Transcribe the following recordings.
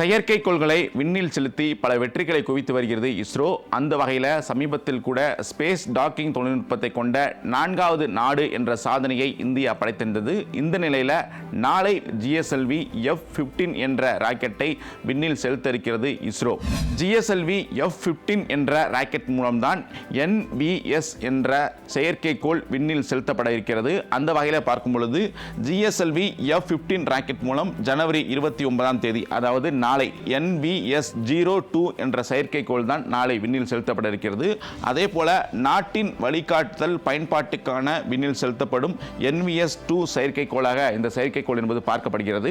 செயற்கைக்கோள்களை விண்ணில் செலுத்தி பல வெற்றிகளை குவித்து வருகிறது இஸ்ரோ. அந்த வகையில் சமீபத்தில் கூட ஸ்பேஸ் டாக்கிங் தொழில்நுட்பத்தை கொண்ட நான்காவது நாடு என்ற சாதனையை இந்தியா படைத்திருந்தது. இந்த நிலையில் நாளை ஜிஎஸ்எல்வி எஃப் ஃபிஃப்டீன் என்ற ராக்கெட்டை விண்ணில் செலுத்த இருக்கிறது இஸ்ரோ ஜிஎஸ்எல்வி எஃப் ஃபிஃப்டீன் என்ற ராக்கெட் மூலம்தான் என்விஎஸ் என்ற செயற்கைக்கோள் விண்ணில் செலுத்தப்பட இருக்கிறது. அந்த வகையில் பார்க்கும் பொழுது ஜிஎஸ்எல்வி எஃப் ஃபிஃப்டீன் ராக்கெட் மூலம் ஜனவரி இருபத்தி ஒன்பதாம் தேதி அதாவது நாளை என்விஎஸ் ஜீரோ டூ என்ற செயற்கைக்கோள் தான் நாளை விண்ணில் செலுத்தப்பட இருக்கிறது. அதே போல நாட்டின் வழிகாட்டுதல் பயன்பாட்டுக்கான விண்ணில் செலுத்தப்படும் என்விஎஸ் டூ செயற்கைக்கோளாக இந்த செயற்கைக்கோள் என்பது பார்க்கப்படுகிறது.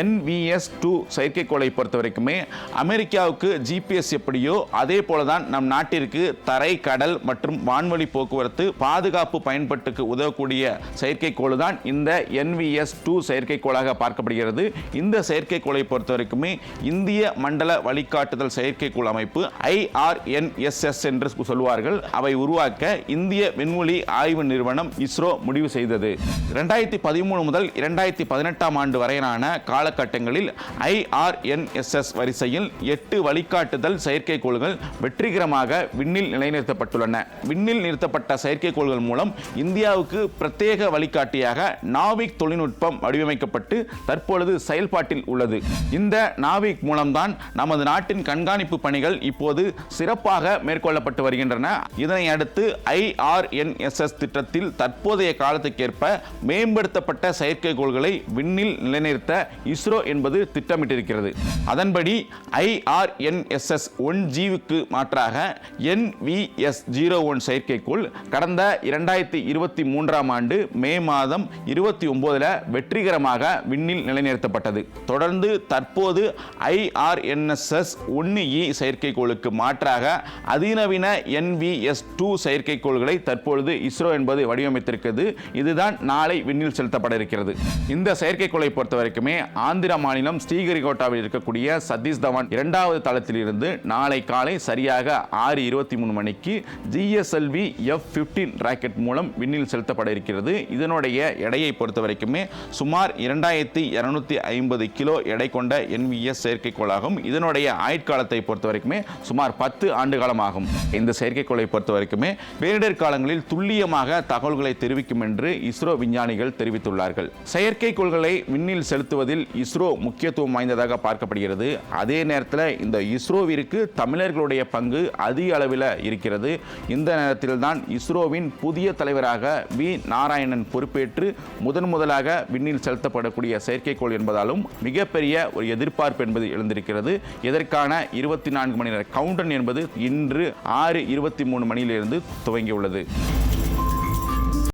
என்விஎஸ் டூ செயற்கைக்கோளை பொறுத்த வரைக்குமே அமெரிக்காவுக்கு ஜிபிஎஸ் எப்படியோ அதே போல தான் நம் நாட்டிற்கு தரை கடல் மற்றும் வான்வழி போக்குவரத்து பாதுகாப்பு பயன்பாட்டுக்கு உதவக்கூடிய செயற்கைக்கோள் தான் இந்த என்விஎஸ் டூ செயற்கைக்கோளாக பார்க்கப்படுகிறது. இந்த செயற்கைக்கோளை பொறுத்த வரைக்குமே இந்திய மண்டல வழிகாட்டுதல் செயற்கைக்கோள் அமைப்பு ஐஆர்என்எஸ்எஸ் என்று சொல்வார்கள் அவை உருவாக்க இந்திய விண்வெளி ஆய்வு நிறுவனம் இஸ்ரோ முடிவு செய்தது. இரண்டாயிரத்தி பதிமூணு முதல் இரண்டாயிரத்தி பதினெட்டாம் ஆண்டு வரையிலான காலகட்டங்களில் ஐஆர்என்எஸ்எஸ் வரிசையில் எட்டு வழிகாட்டுதல் செயற்கைக்கோள்கள் வெற்றிகரமாக விண்ணில் நிலைநிறுத்தப்பட்டுள்ளன. விண்ணில் நிறுத்தப்பட்ட செயற்கைக்கோள்கள் மூலம் இந்தியாவுக்கு பிரத்யேக வழிகாட்டியாக நாவிக் தொழில்நுட்பம் வடிவமைக்கப்பட்டு தற்பொழுது செயல்பாட்டில் உள்ளது. இந்த நாவிக் மூலம்தான் நமது நாட்டின் கண்காணிப்பு பணிகள் இப்போது சிறப்பாக மேற்கொள்ளப்பட்டு வருகின்றன. இதனை அடுத்து ஐஆர்என்எஸ்எஸ் திட்டத்தில் தற்போதைய காலத்துக்கேற்ப மேம்படுத்தப்பட்ட செயற்கைக்கோள்களை விண்ணில் நிலைநிறுத்த இஸ்ரோ என்பது திட்டமிட்டிருக்கிறது. அதன்படி ஐஆர்என்எஸ்எஸ் ஒன் ஜீவுக்கு மாற்றாக என்விஎஸ் ஜீரோ ஒன் செயற்கைக்கோள் கடந்த இரண்டாயிரத்தி இருபத்தி மூன்றாம் ஆண்டு மே மாதம் இருபத்தி ஒன்பதில் வெற்றிகரமாக விண்ணில் நிலைநிறுத்தப்பட்டது. தொடர்ந்து தற்போது ஐஆர்என்எஸ்எஸ் ஒன்று இ செயற்கைக்கோளுக்கு மாற்றாக அதிநவீன என்விஎஸ் டூ செயற்கைக்கோள்களை தற்பொழுது இஸ்ரோ என்பது வடிவமைத்திருக்கிறது. இதுதான் நாளை விண்ணில் செலுத்தப்பட இருக்கிறது. இந்த செயற்கைக்கோளை பொறுத்த வரைக்குமே ஆந்திர மாநிலம் ஸ்ரீஹரிகோட்டாவில் இருக்கக்கூடிய சதீஷ் தவான் இரண்டாவது தளத்திலிருந்து நாளை காலை சரியாக ஆறு இருபத்தி மூணு மணிக்கு ஜிஎஸ்எல்வி எஃப் பிப்டீன் ராக்கெட் மூலம் விண்ணில் செலுத்தப்பட இருக்கிறது. இதனுடைய எடையை பொறுத்த வரைக்குமே சுமார் இரண்டாயிரத்தி இரநூத்தி ஐம்பது கிலோ எடை கொண்ட என்விஎஸ் செயற்கைக்கோளாகும். இதனுடைய ஆயுட்காலத்தை பொறுத்த வரைக்குமே சுமார் பத்து ஆண்டு காலமாகும் இந்த செயற்கைக்கோளை பொறுத்த வரைக்குமே பேரிடர் காலங்களில் துல்லியமாக தகவல்களை தெரிவிக்கும் என்று இஸ்ரோ விஞ்ஞானிகள் தெரிவித்துள்ளார்கள். செயற்கைக்கோள்களை விண்ணில் செலுத்துவதில் இஸ்ரோ முக்கியத்துவம் வாய்ந்ததாக பார்க்கப்படுகிறது. அதே நேரத்தில் இந்த இஸ்ரோவிற்கு தமிழர்களுடைய பங்கு அதிக அளவில் இருக்கிறது. இந்த நேரத்தில் தான் இஸ்ரோவின் புதிய தலைவராக வி. நாராயணன் பொறுப்பேற்று முதன் முதலாக விண்ணில் செலுத்தப்படக்கூடிய செயற்கைக்கோள் என்பதாலும் மிகப்பெரிய ஒரு எதிர்பார்ப்பு என்பது எழுந்திருக்கிறது. இதற்கான இருபத்தி நான்கு மணி நேர கவுண்டன் என்பது இன்று ஆறு இருபத்தி மூணு மணியிலிருந்து துவங்கியுள்ளது.